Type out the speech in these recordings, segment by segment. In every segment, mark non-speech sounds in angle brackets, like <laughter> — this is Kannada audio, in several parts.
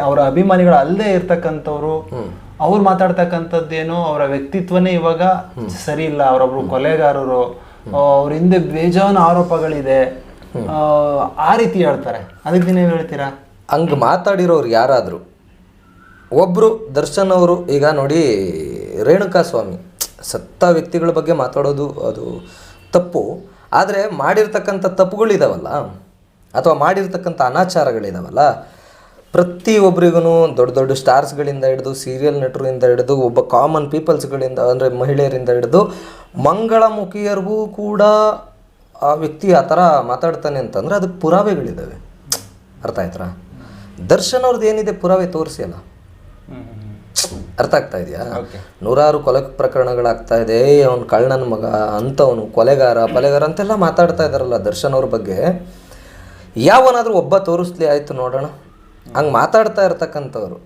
ಅವರ ಅಭಿಮಾನಿಗಳು ಅಲ್ಲದೆ ಇರ್ತಕ್ಕಂಥವ್ರು ಅವ್ರು ಮಾತಾಡ್ತಕ್ಕಂಥದ್ದೇನು ಅವರ ವ್ಯಕ್ತಿತ್ವನೇ ಇವಾಗ ಸರಿ ಇಲ್ಲ. ಅವರೊಬ್ರು ಕೊಲೆಗಾರರು ಅವ್ರ ಹಿಂದೆ ಬೇಜಾನ ಆರೋಪಗಳಿದೆ. ಆ, ರೀತಿ ಹೇಳ್ತಾರೆ. ಅದಕ್ಕೆ ನೀವು ಹೇಳ್ತೀರಾ? ಹಂಗೆ ಮಾತಾಡಿರೋರು ಯಾರಾದರೂ ಒಬ್ಬರು ದರ್ಶನ್ ಅವರು ಈಗ ನೋಡಿ ರೇಣುಕಾ ಸ್ವಾಮಿ ಸತ್ತ ವ್ಯಕ್ತಿಗಳ ಬಗ್ಗೆ ಮಾತಾಡೋದು ಅದು ತಪ್ಪು. ಆದರೆ ಮಾಡಿರ್ತಕ್ಕಂಥ ತಪ್ಪುಗಳಿದಾವಲ್ಲ ಅಥವಾ ಮಾಡಿರ್ತಕ್ಕಂಥ ಅನಾಚಾರಗಳಿದಾವಲ್ಲ ಪ್ರತಿಯೊಬ್ಬರಿಗೂ ದೊಡ್ಡ ದೊಡ್ಡ ಸ್ಟಾರ್ಸ್ಗಳಿಂದ ಹಿಡಿದು ಸೀರಿಯಲ್ ನಟರಿಂದ ಹಿಡಿದು ಒಬ್ಬ ಕಾಮನ್ ಪೀಪಲ್ಸ್ಗಳಿಂದ ಅಂದರೆ ಮಹಿಳೆಯರಿಂದ ಹಿಡಿದು ಮಂಗಳಮುಖಿಯರಿಗೂ ಕೂಡ ಆ ವ್ಯಕ್ತಿ ಆ ಥರ ಮಾತಾಡ್ತಾನೆ ಅಂತಂದರೆ ಅದಕ್ಕೆ ಪುರಾವೆಗಳಿದ್ದಾವೆ ಅರ್ಥ ಆಯ್ತಾ ದರ್ಶನ್ ಅವ್ರದ್ದು ಏನಿದೆ ಪುರಾವೆ ತೋರಿಸಿ ಅಲ್ಲ ಅರ್ಥ ಆಗ್ತಾ ಇದೆಯಾ? ನೂರಾರು ಕೊಲೆ ಪ್ರಕರಣಗಳಾಗ್ತಾ ಇದೆ ಅವನು ಕಳ್ಳನ ಮಗ ಅಂಥವನು ಕೊಲೆಗಾರ ಕೊಲೆಗಾರ ಅಂತೆಲ್ಲ ಮಾತಾಡ್ತಾ ಇದ್ದಾರಲ್ಲ ದರ್ಶನ್ ಅವ್ರ ಬಗ್ಗೆ. ಯಾವನಾದರೂ ಒಬ್ಬ ತೋರಿಸ್ಲಿ ಆಯಿತು ನೋಡೋಣ. ಹಂಗೆ ಮಾತಾಡ್ತಾ ಇರ್ತಕ್ಕಂಥವ್ರು.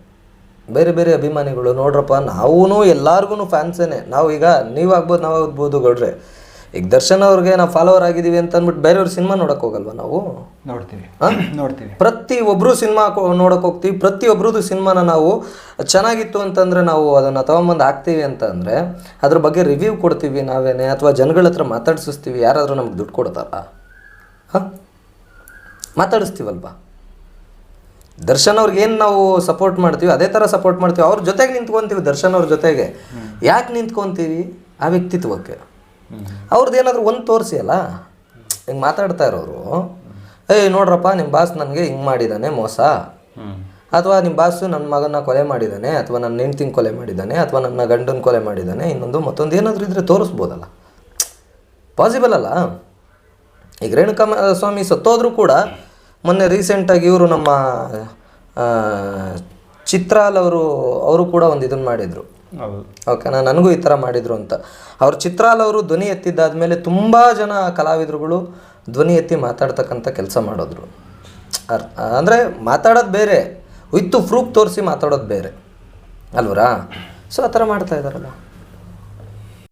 ಬೇರೆ ಬೇರೆ ಅಭಿಮಾನಿಗಳು ನೋಡ್ರಪ್ಪ ನಾವೂ ಎಲ್ಲಾರ್ಗು ಫ್ಯಾನ್ಸೇನೆ. ನಾವು ಈಗ ನೀವಾಗ್ಬೋದು ನಾವು ಆಗ್ಬೋದು ಗೌಡ್ರೆ. ಈಗ ದರ್ಶನ್ ಅವ್ರಿಗೆ ನಾವು ಫಾಲೋವರ್ ಆಗಿದ್ದೀವಿ ಅಂತ ಅಂದ್ಬಿಟ್ಟು ಬೇರೆಯವ್ರ ಸಿನಿಮಾ ನೋಡಕ್ಕೆ ಹೋಗಲ್ವಾ ನಾವು? ನೋಡ್ತೀವಿ? <clears throat> ನೋಡ್ತೀವಿ. ಪ್ರತಿ ಒಬ್ಬರು ಸಿನಿಮಾ ನೋಡಕ್ಕೆ ಹೋಗ್ತೀವಿ ಪ್ರತಿ ಒಬ್ಬರದು ಸಿನಿಮಾನ ನಾವು ಚೆನ್ನಾಗಿತ್ತು ಅಂತಂದ್ರೆ ನಾವು ಅದನ್ನ ತಗೊಂಬಂದು ಹಾಕ್ತೀವಿ ಅಂತ ಅಂದ್ರೆ ಅದ್ರ ಬಗ್ಗೆ ರಿವ್ಯೂ ಕೊಡ್ತೀವಿ ನಾವೇನೆ ಅಥವಾ ಜನಗಳ ಹತ್ರ ಮಾತಾಡಿಸ್ತೀವಿ ಯಾರಾದರೂ ನಮ್ಗೆ ದುಡ್ಡು ಕೊಡ್ತಾರ? ಹಾಂ? ಮಾತಾಡಿಸ್ತೀವಲ್ವಾ? ದರ್ಶನ್ ಅವ್ರಿಗೆ ಏನು ನಾವು ಸಪೋರ್ಟ್ ಮಾಡ್ತೀವಿ, ಅದೇ ಥರ ಸಪೋರ್ಟ್ ಮಾಡ್ತೀವಿ. ಅವ್ರ ಜೊತೆಗೆ ನಿಂತ್ಕೊಂತೀವಿ ದರ್ಶನ್ ಅವ್ರ ಜೊತೆಗೆ. ಯಾಕೆ ನಿಂತ್ಕೊಂತೀವಿ? ಆ ವ್ಯಕ್ತಿತ್ವಕ್ಕೆ ಅವ್ರದ್ದು ಏನಾದರೂ ಒಂದು ತೋರಿಸಿ ಅಲ್ಲ? ಹಿಂಗೆ ಮಾತಾಡ್ತಾ ಇರೋರು, ಏಯ್ ನೋಡ್ರಪ್ಪ ನಿಮ್ಮ ಬಾಸ್ ನನಗೆ ಹಿಂಗೆ ಮಾಡಿದ್ದಾನೆ ಮೋಸ. ಅಥವಾ ನಿಮ್ಮ ಬಾಸು ನನ್ನ ಮಗನ ಕೊಲೆ ಮಾಡಿದ್ದಾನೆ ಅಥವಾ ನನ್ನ ಹೆಂಡ್ತಿನ ಕೊಲೆ ಮಾಡಿದ್ದಾನೆ ಅಥವಾ ನನ್ನ ಗಂಡನ ಕೊಲೆ ಮಾಡಿದ್ದಾನೆ ಇನ್ನೊಂದು ಮತ್ತೊಂದು ಏನಾದರೂ ಇದ್ರೆ ತೋರಿಸ್ಬೋದಲ್ಲ? ಪಾಸಿಬಲ್ ಅಲ್ಲ? ಈಗ ರೇಣುಕಾ ಸ್ವಾಮಿ ಸತ್ತೋದ್ರೂ ಕೂಡ ಮೊನ್ನೆ ರೀಸೆಂಟಾಗಿ ಇವರು ನಮ್ಮ ಚಿತ್ರಾಲ್ ಅವರು ಅವರು ಕೂಡ ಒಂದು ಇದನ್ನು ಮಾಡಿದರು. ಓಕೆನಾ ನನಗೂ ಈ ಥರ ಮಾಡಿದರು ಅಂತ. ಅವ್ರು ಚಿತ್ರಾಲ್ ಅವರು ಧ್ವನಿ ಎತ್ತಿದ್ದಾದಮೇಲೆ ತುಂಬ ಜನ ಕಲಾವಿದರುಗಳು ಧ್ವನಿ ಎತ್ತಿ ಮಾತಾಡ್ತಕ್ಕಂಥ ಕೆಲಸ ಮಾಡಿದ್ರು. ಅರ್ ಅಂದರೆ ಮಾತಾಡೋದು ಬೇರೆ ವಿತ್ತು ಪ್ರೂಫ್ ತೋರಿಸಿ ಮಾತಾಡೋದು ಬೇರೆ. ಅಲ್ವರಾ? ಸೊ ಆ ಥರ ಮಾಡ್ತಾ ಇದ್ದಾರಲ್ಲ